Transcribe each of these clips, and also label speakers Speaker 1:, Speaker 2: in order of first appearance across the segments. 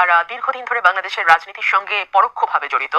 Speaker 1: যারা দীর্ঘদিন ধরে বাংলাদেশের রাজনীতির সঙ্গে পরোক্ষভাবে জড়িত,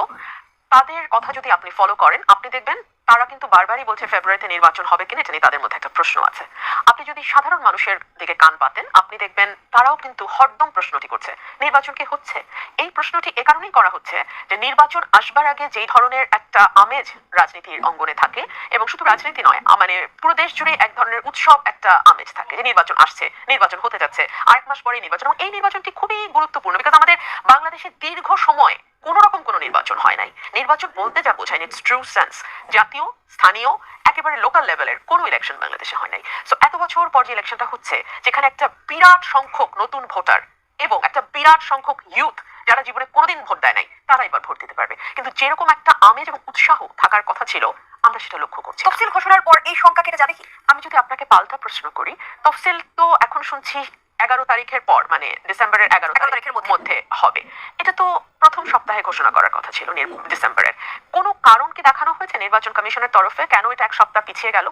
Speaker 1: তাদের কথা যদি আপনি ফলো করেন, আপনি দেখবেন তারা কিন্তু বারবারই বলছে ফেব্রুয়ারিতে নির্বাচন হবে কিনা এটা নিয়ে তাদের মধ্যে একটা প্রশ্ন আছে। আপনি যদি সাধারণ মানুষের দিকে কান পাতেন আপনি দেখবেন তারাও কিন্তু হরদম প্রশ্নটি করছে। নির্বাচন কি হচ্ছে? এই প্রশ্নটি এ কারণেই করা হচ্ছে যে নির্বাচন আসবার আগে যেই ধরনের একটা আমেজ রাজনীতির অঙ্গনে থাকে এবং শুধু রাজনীতি নয় মানে পুরো দেশ জুড়ে এক ধরনের উৎসব একটা আমেজ থাকে যে নির্বাচন আসছে, নির্বাচন হতে যাচ্ছে। আরেক মাস পরে নির্বাচন। এবং এই নির্বাচনটি খুবই গুরুত্বপূর্ণ বিকজ আমাদের বাংলাদেশে দীর্ঘ সময় কোন রকম কোনো নির্বাচন হয় নাই। নির্বাচন বলতে যা বোঝায় ইটস ট্রু সেন্স জাতীয় স্থানীয় একেবারে লোকাল লেভেলের কোনো ইলেকশন বাংলাদেশে হয় নাই। সো এত বছর পর যে ইলেকশনটা হচ্ছে যেখানে একটা বিরাট সংখ্যক নতুন ভোটার এবং একটা বিরাট সংখ্যক ইউথ যারা জীবনে কোনোদিন ভোট দেয় নাই তারা এবার ভোট দিতে পারবে। কিন্তু যেরকম একটা আমেজ এবং উৎসাহ থাকার কথা ছিল আমরা সেটা লক্ষ্য করছি
Speaker 2: তফসিল ঘোষণার পর এই সংখ্যা কেটে যাবে কি?
Speaker 1: আমি যদি আপনাকে পাল্টা প্রশ্ন করি তফসিল তো এখন শুনছি এগারো তারিখের পর মানে ডিসেম্বরের এগারো
Speaker 2: 11
Speaker 1: তারিখের
Speaker 2: তারিখের
Speaker 1: মধ্যে হবে এটা তো প্রথম সপ্তাহে ঘোষণা করার কথা ছিল ডিসেম্বরের কোনো কারণ কি দেখানো হয়েছে নির্বাচন কমিশনের তরফে? কেন এটা এক সপ্তাহ পিছিয়ে গেল?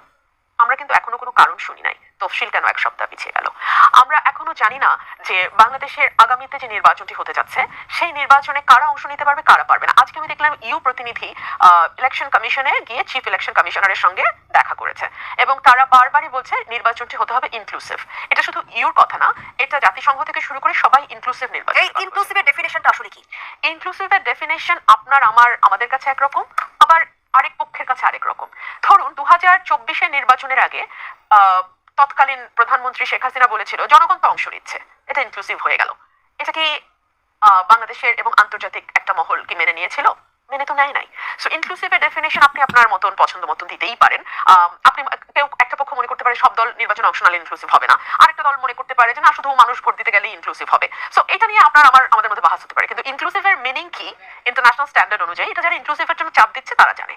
Speaker 1: আমরা কিন্তু এখনও কোনো কারণ শুনি নাই। তফসিল কেন এক সপ্তাহ পিছিয়ে গেল? আমরা এখনও জানি না যে বাংলাদেশের আগামীতে যে নির্বাচনটি হতে যাচ্ছে সেই নির্বাচনে কারা অংশ নিতে পারবে কারা পারবে না। আজকে আমি দেখলাম ইউ প্রতিনিধি ইলেকশন কমিশনে গিয়ে চিফ ইলেকশন কমিশনারের সঙ্গে দেখা করেছে এবং তারা বারবারই বলছে নির্বাচনটি হতে হবে ইনক্লুসিভ এটা শুধু ইউর কথা না এটা জাতিসংঘ থেকে শুরু করে সবাই ইনক্লুসিভ নির্বাচন
Speaker 2: এই ইনক্লুসিভের ডেফিনেশনটা আসলে কি?
Speaker 1: ইনক্লুসিভের ডেফিনেশন আপনার আমার আমাদের কাছে একরকম আবার আরেক পক্ষের কাছে আরেক রকম। ধরুন দু হাজার চব্বিশের নির্বাচনের আগে আহ, তৎকালীন প্রধানমন্ত্রী শেখ হাসিনা বলেছিল, জনগণ তো অংশ নিচ্ছে, এটা ইনক্লুসিভ হয়ে গেল। এটা কি বাংলাদেশের এবং আন্তর্জাতিক একটা মহল কি মেনে নিয়েছিল? মেনে তো নেয় নাই। সো ইনক্লুসিভের ডেফিনেশন আপনি আপনার মতন, পছন্দ মতন দিতেই পারেন। আপনি কেউ একটা পক্ষ মনে করতে পারে সব দল নির্বাচন অংশ নালে ইনক্লুসিভ হবে না। আরেকটা দল মনে করতে পারে যে, না, শুধু মানুষ ভোট দিতে গেলেই ইনক্লুসিভ হবে। সো এটা নিয়ে আপনার আমার, আমাদের মধ্যে বাহাস হতে পারে। কিন্তু ইনক্লুসিভের মিনিং কি? ইন্টারন্যাশনাল স্ট্যান্ডার্ড অনুযায়ী এটা যারা ইনক্লুসিভের জন্য চাপ দিচ্ছে, তারা জানে।